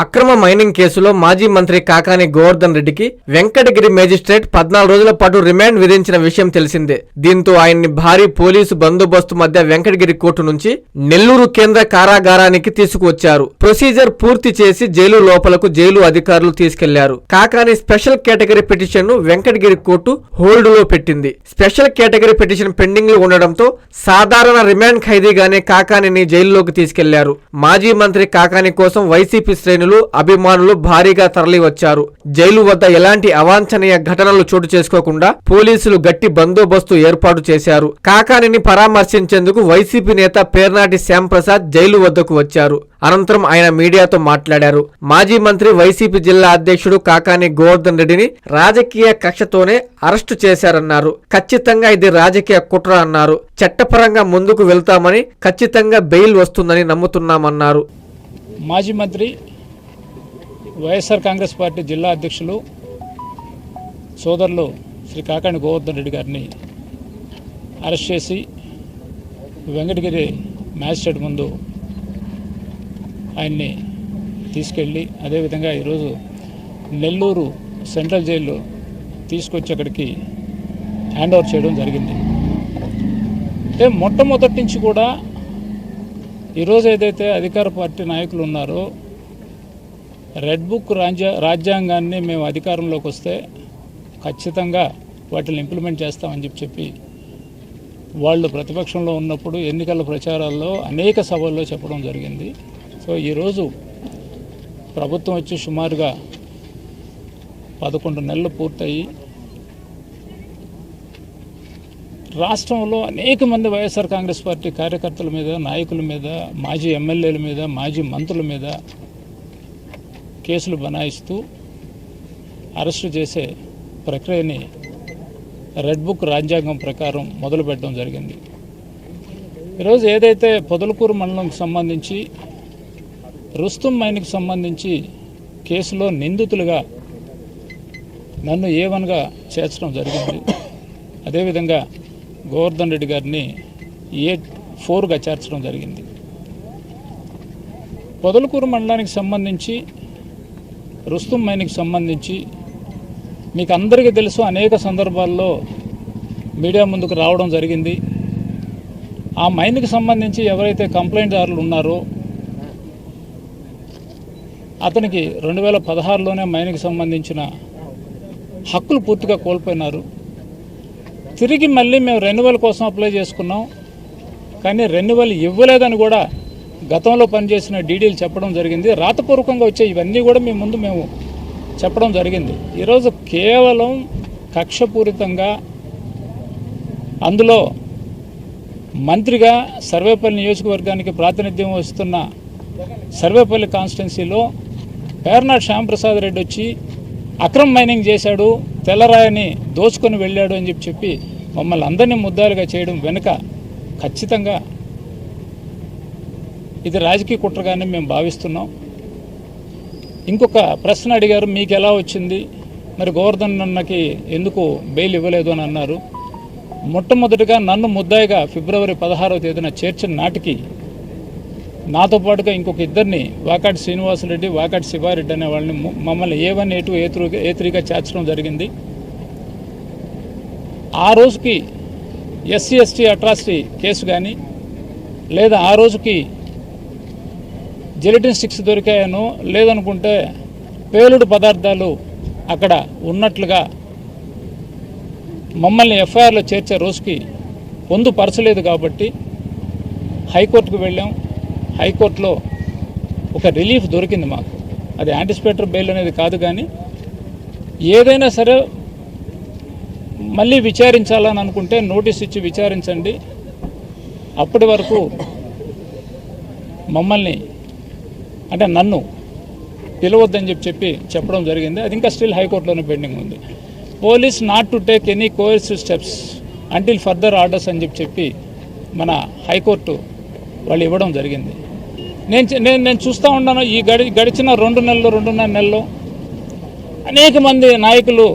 అక్రమ మైనింగ్ కేసులో మాజీ మంత్రి కాకాని గోవర్ధన్ రెడ్డికి వెంకటగిరి మేజిస్ట్రేట్ పద్నాలుగు రోజుల పాటు రిమాండ్ విధించిన విషయం తెలిసిందే. దీంతో ఆయన్ని భారీ పోలీసు బందోబస్తు మధ్య వెంకటగిరి కోర్టు నుంచి నెల్లూరు కేంద్ర కారాగారానికి తీసుకువచ్చారు. ప్రొసీజర్ పూర్తి చేసి జైలు లోపలకు జైలు అధికారులు తీసుకెళ్ళారు. కాకాని స్పెషల్ కేటగిరీ పిటిషన్ను వెంకటగిరి కోర్టు హోల్డ్లో పెట్టింది. స్పెషల్ కేటగిరీ పిటిషన్ పెండింగ్లో ఉండడంతో సాధారణ రిమాండ్ ఖైదీగానే కాకానిని జైలులోకి తీసుకెళ్ళారు. మాజీ మంత్రి కాకాని కోసం వైసీపీ శ్రేణులు అభిమానులు భారీగా తరలివచ్చారు. జైలు వద్ద ఎలాంటి అవాంఛనీయ ఘటనలు చోటు చేసుకోకుండా పోలీసులు గట్టి బందోబస్తు ఏర్పాటు చేశారు. కాకానిని పరామర్శించేందుకు వైసీపీ నేత పేర్నాటి శ్యాంప్రసాద్ జైలు వద్దకు వచ్చారు. అనంతరం ఆయన మీడియాతో మాట్లాడారు. మాజీ మంత్రి వైసీపీ జిల్లా అధ్యక్షుడు కాకాని గోవర్ధన్ రెడ్డిని రాజకీయ కక్షతోనే అరెస్టు చేశారన్నారు. ఖచ్చితంగా ఇది రాజకీయ కుట్ర అన్నారు. చట్టపరంగా ముందుకు వెళ్తామని ఖచ్చితంగా బెయిల్ వస్తుందని నమ్ముతున్నామన్నారు. మాజీ మంత్రి వైఎస్ఆర్ కాంగ్రెస్ పార్టీ జిల్లా అధ్యక్షులు సోదరులు శ్రీ కాకాణి గోవర్ధన్ రెడ్డి గారిని అరెస్ట్ చేసి వెంకటగిరి మ్యాజిస్ట్రేట్ ముందు ఆయన్ని తీసుకెళ్ళి అదేవిధంగా ఈరోజు నెల్లూరు సెంట్రల్ జైలు తీసుకొచ్చి అక్కడికి హ్యాండ్ ఓవర్ చేయడం జరిగింది. అంటే మొట్టమొదటి నుంచి కూడా ఈరోజు ఏదైతే అధికార పార్టీ నాయకులు ఉన్నారో రెడ్ బుక్ రాజ్య రాజ్యాంగాన్ని మేము అధికారంలోకి వస్తే ఖచ్చితంగా వాటిని ఇంప్లిమెంట్ చేస్తామని చెప్పి చెప్పి వాళ్ళు ప్రతిపక్షంలో ఉన్నప్పుడు ఎన్నికల ప్రచారాల్లో అనేక సభల్లో చెప్పడం జరిగింది. సో ఈరోజు ప్రభుత్వం వచ్చి సుమారుగా పదకొండు నెలలు పూర్తయి రాష్ట్రంలో అనేక మంది వైఎస్ఆర్ కాంగ్రెస్ పార్టీ కార్యకర్తల మీద నాయకుల మీద మాజీ ఎమ్మెల్యేల మీద మాజీ మంత్రుల మీద కేసులు బనాయిస్తూ అరెస్టు చేసే ప్రక్రియని రెడ్ బుక్ రాజ్యాంగం ప్రకారం మొదలుపెట్టడం జరిగింది. ఈరోజు ఏదైతే పొదలకూరు మండలంకు సంబంధించి రుస్తుం మైన్కి సంబంధించి కేసులో నిందితులుగా నన్ను ఏవన్గా చేర్చడం జరిగింది. అదేవిధంగా గోవర్ధన్ రెడ్డి గారిని ఏ ఫోర్గా చేర్చడం జరిగింది. పొదలకూరు మండలానికి సంబంధించి రుస్తుం మైన్కి సంబంధించి మీకు అందరికీ తెలుసు అనేక సందర్భాల్లో మీడియా ముందుకు రావడం జరిగింది. ఆ మైన్కి సంబంధించి ఎవరైతే కంప్లైంట్దారులు ఉన్నారో అతనికి రెండు వేల పదహారులోనే మైన్కి సంబంధించిన హక్కులు పూర్తిగా కోల్పోయినారు. తిరిగి మళ్ళీ మేము రెన్యువల్ కోసం అప్లై చేసుకున్నాం. కానీ రెన్యువల్ ఇవ్వలేదని కూడా గతంలో పనిచేసిన డీడీలు చెప్పడం జరిగింది. రాతపూర్వకంగా వచ్చే ఇవన్నీ కూడా మీ ముందు మేము చెప్పడం జరిగింది. ఈరోజు కేవలం కక్షపూరితంగా అందులో మంత్రిగా సర్వేపల్లి నియోజకవర్గానికి ప్రాతినిధ్యం వస్తున్న సర్వేపల్లి కాన్స్టిట్యున్సీలో పేర్నాడ్ శ్యాంప్రసాద్ రెడ్డి వచ్చి అక్రమ్ మైనింగ్ చేశాడు తెల్లరాయని దోచుకొని వెళ్ళాడు అని చెప్పి చెప్పి మమ్మల్ని అందరినీ ముద్దాలుగా చేయడం వెనుక ఖచ్చితంగా ఇది రాజకీయ కుట్రగానే మేము భావిస్తున్నాం. ఇంకొక ప్రశ్న అడిగారు మీకు ఎలా వచ్చింది? మరి గోవర్ధన్ అన్నకి ఎందుకు బెయిల్ ఇవ్వలేదు అని అన్నారు. మొట్టమొదటిగా నన్ను ముద్దాయిగా ఫిబ్రవరి పదహారవ తేదీన చేర్చిన నాటికి నాతో పాటుగా ఇంకొక ఇద్దరిని వాకాటి శ్రీనివాసరెడ్డి వాకాటి శివారెడ్డి అనే వాళ్ళని మమ్మల్ని A one A two A three A త్రీగా చేర్చడం జరిగింది. ఆ రోజుకి ఎస్సీ ఎస్టీ అట్రాసిటీ కేసు కానీ లేదా ఆ రోజుకి జెలిటిన్ స్టిక్స్ దొరికాయను లేదనుకుంటే పేలుడు పదార్థాలు అక్కడ ఉన్నట్లుగా మమ్మల్ని ఎఫ్ఐఆర్లో చేర్చే రోజుకి పొందుపరచలేదు కాబట్టి హైకోర్టుకు వెళ్ళాం. హైకోర్టులో ఒక రిలీఫ్ దొరికింది మాకు. అది యాంటిసిపేటర్ బెయిల్ అనేది కాదు కానీ ఏదైనా సరే మళ్ళీ విచారించాలని అనుకుంటే నోటీస్ ఇచ్చి విచారించండి. అప్పటి వరకు మమ్మల్ని అంటే నన్ను పిలవద్దని చెప్పి చెప్పి చెప్పడం జరిగింది. అది ఇంకా స్టిల్ హైకోర్టులోనే పెండింగ్ ఉంది. Police not to take any coercive steps until further orders అని చెప్పి చెప్పి మన హైకోర్టు వాళ్ళు ఇవ్వడం జరిగింది. నేను నేను నేను చూస్తూ ఉన్నాను. ఈ గడి గడిచిన రెండు నెలలు రెండున్నర నెలలు అనేక మంది నాయకులు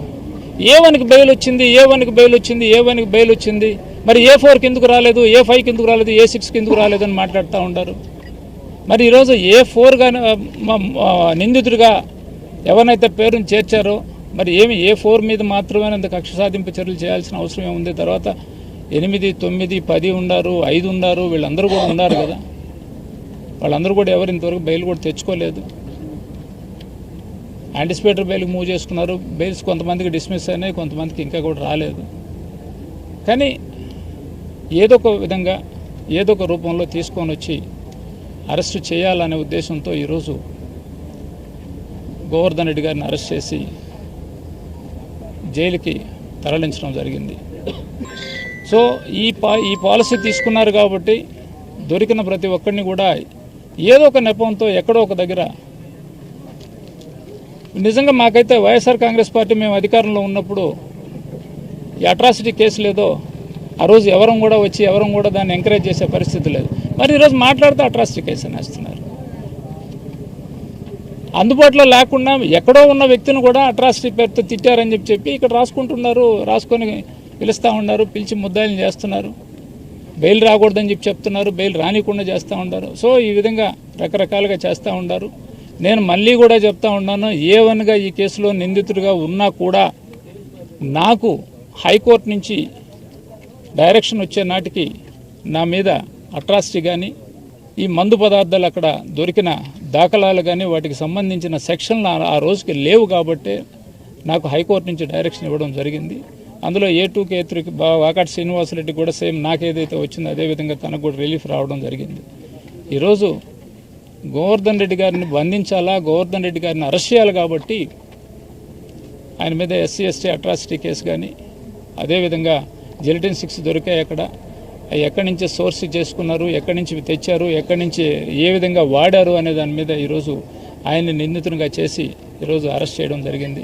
ఏ వన్కి బెయిల్ వచ్చింది ఏ వన్కి బెయిల్ వచ్చింది ఏ వన్కి బెయిల్ వచ్చింది మరి ఏ ఫోర్కి ఎందుకు రాలేదు ఏ ఫైవ్కి ఎందుకు రాలేదు ఏ సిక్స్కి ఎందుకు రాలేదు అని మాట్లాడుతూ ఉంటారు. మరి ఈరోజు ఏ ఫోర్ కానీ నిందితుడిగా ఎవరినైతే పేరుని చేర్చారో మరి ఏమి ఏ ఫోర్ మీద మాత్రమే కక్ష సాధింపు చర్యలు చేయాల్సిన అవసరం ఏముంది? తర్వాత ఎనిమిది తొమ్మిది పది ఉన్నారు ఐదు ఉన్నారు వీళ్ళందరూ కూడా ఉన్నారు కదా. వాళ్ళందరూ కూడా ఎవరు ఇంతవరకు బెయిల్ కూడా తెచ్చుకోలేదు. యాంటిసిపేటర్ బెయిల్కి మూవ్ చేసుకున్నారు. బెయిల్స్ కొంతమందికి డిస్మిస్ అయినాయి కొంతమందికి ఇంకా కూడా రాలేదు. కానీ ఏదో ఒక విధంగా ఏదో ఒక రూపంలో తీసుకొని వచ్చి అరెస్టు చేయాలనే ఉద్దేశంతో ఈరోజు గోవర్ధన్ రెడ్డి గారిని అరెస్ట్ చేసి జైలుకి తరలించడం జరిగింది. సో ఈ పా ఈ పాలసీ తీసుకున్నారు కాబట్టి దొరికిన ప్రతి ఒక్కరిని కూడా ఏదో ఒక నెపంతో ఎక్కడో ఒక దగ్గర నిజంగా మాకైతే వైఎస్ఆర్ కాంగ్రెస్ పార్టీ మేము అధికారంలో ఉన్నప్పుడు ఈ అట్రాసిటీ కేసు లేదో ఆ రోజు ఎవరం కూడా వచ్చి ఎవరం కూడా దాన్ని ఎంకరేజ్ చేసే పరిస్థితి లేదు. మరి ఈరోజు మాట్లాడితే అట్రాసిటీ కేసు అనేస్తున్నారు అందుబాటులో లేకుండా ఎక్కడో ఉన్న వ్యక్తిని కూడా అట్రాసిటీ పేరుతో తిట్టారని చెప్పి చెప్పి ఇక్కడ రాసుకుంటున్నారు రాసుకొని పిలుస్తూ ఉన్నారు పిలిచి ముద్దాయిలు చేస్తున్నారు. బెయిల్ రాకూడదని చెప్పి చెప్తున్నారు బెయిల్ రానికుండా చేస్తూ ఉన్నారు. సో ఈ విధంగా రకరకాలుగా చేస్తూ ఉన్నారు. నేను మళ్ళీ కూడా చెప్తా ఉన్నాను ఏ వన్గా ఈ కేసులో నిందితుడిగా ఉన్నా కూడా నాకు హైకోర్టు నుంచి డైరెక్షన్ వచ్చే నాటికి నా మీద అట్రాసిటీ కానీ ఈ మందు పదార్థాలు అక్కడ దొరికిన దాఖలాలు కానీ వాటికి సంబంధించిన సెక్షన్లు ఆ- ఆ రోజుకి లేవు కాబట్టి నాకు హైకోర్టు నుంచి డైరెక్షన్ ఇవ్వడం జరిగింది. అందులో ఏ టూకి ఏ త్రీకి బా వాకాటి శ్రీనివాసరెడ్డి కూడా సేమ్ నాకేదైతే వచ్చిందో అదేవిధంగా తనకు కూడా రిలీఫ్ రావడం జరిగింది. ఈరోజు గోవర్ధన్ రెడ్డి గారిని బంధించాలా? గోవర్ధన్ రెడ్డి గారిని అరెస్ట్ చేయాలి కాబట్టి ఆయన మీద ఎస్సీ ఎస్టీ అట్రాసిటీ కేసు కానీ అదేవిధంగా జిలిటిన్ సిక్స్ దొరికాయి అక్కడ. ఎక్కడి నుంచి సోర్స్ చేసుకున్నారు ఎక్కడి నుంచి తెచ్చారు ఎక్కడి నుంచి ఏ విధంగా వాడారు అనే దాని మీద ఈరోజు ఆయన్ని నిందితునిగా చేసి ఈరోజు అరెస్ట్ చేయడం జరిగింది.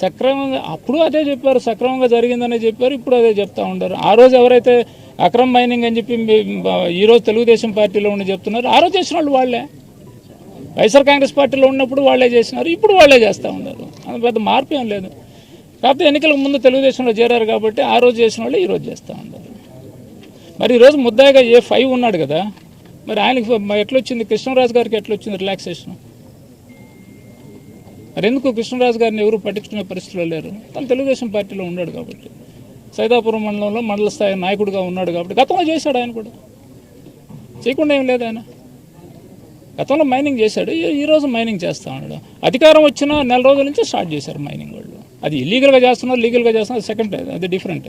సక్రమంగా అప్పుడు అదే చెప్పారు సక్రమంగా జరిగిందనే చెప్పారు ఇప్పుడు అదే చెప్తా ఉంటారు ఆ రోజు ఎవరైతే అక్రమ్ మైనింగ్ అని చెప్పి ఈరోజు తెలుగుదేశం పార్టీలో ఉండి చెప్తున్నారు ఆ రోజు చేసిన వాళ్ళు వాళ్ళే. వైఎస్ఆర్ కాంగ్రెస్ పార్టీలో ఉన్నప్పుడు వాళ్ళే చేసినారు ఇప్పుడు వాళ్ళే చేస్తూ ఉన్నారు. అంత పెద్ద మార్పు ఏం లేదు. కాకపోతే ఎన్నికలకు ముందు తెలుగుదేశంలో చేరారు కాబట్టి ఆ రోజు చేసిన వాళ్ళు ఈరోజు చేస్తూ ఉన్నారు. మరి ఈరోజు ముద్దాయిగా ఏ ఫైవ్ ఉన్నాడు కదా మరి ఆయనకి ఎట్లొచ్చింది? కృష్ణరాజు గారికి ఎట్లొచ్చింది రిలాక్సేషన్ మరి ఎందుకు కృష్ణరాజు గారిని ఎవరు పట్టించుకునే పరిస్థితిలో లేరు? తను తెలుగుదేశం పార్టీలో ఉన్నాడు కాబట్టి. సైదాపురం మండలంలో మండల స్థాయి నాయకుడిగా ఉన్నాడు కాబట్టి. గతంలో చేశాడు ఆయన కూడా. చేయకుండా ఏం లేదు ఆయన. గతంలో మైనింగ్ చేశాడు. ఈరోజు మైనింగ్ చేస్తా ఉన్నాడు. అధికారం వచ్చిన నెల రోజుల నుంచి స్టార్ట్ చేశారు మైనింగ్ వాళ్ళు. అది ఇల్లీగల్గా చేస్తున్నారు లీగల్గా చేస్తున్నారు సెకండ్ అది డిఫరెంట్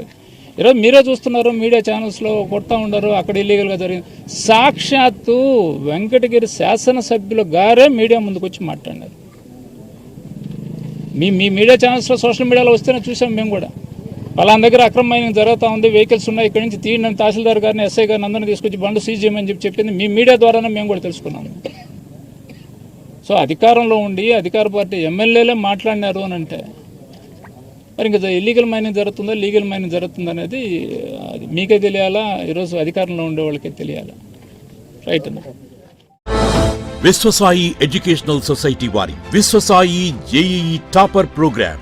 ఈరోజు మీరే చూస్తున్నారు మీడియా ఛానల్స్లో కొడతా ఉండరు అక్కడ ఇల్లీగల్గా జరిగింది. సాక్షాత్తు వెంకటగిరి శాసనసభ్యులు గారే మీడియా ముందుకు వచ్చి మాట్లాడినారు. మీ మీ మీడియా ఛానల్స్లో సోషల్ మీడియాలో వస్తేనే చూసాం మేము కూడా. వాళ్ళ దగ్గర అక్రమ మైనింగ్ జరుగుతూ ఉంది వెహికల్స్ ఉన్నాయి ఇక్కడి నుంచి తీయండి తహసీల్దార్ గారిని ఎస్ఐ గారిని అందరిని తీసుకొచ్చి బండ్లు సీజ్ చేయమని చెప్పి చెప్పింది. మీ మీడియా ద్వారానే మేము కూడా తెలుసుకున్నాము సో అధికారంలో ఉండి అధికార పార్టీ ఎమ్మెల్యేలే మాట్లాడినారు అని అంటే మరి ఇంకా ఇల్లీగల్ మైనింగ్ జరుగుతుందా లీగల్ మైనింగ్ జరుగుతుందా అనేది మీకే తెలియాలా? ఈరోజు అధికారంలో ఉండే వాళ్ళకే తెలియాలా? రైట్ అన్న. విశ్వసాయి ఎడ్యుకేషనల్ సొసైటీ వారి Viswasai JEE topper program.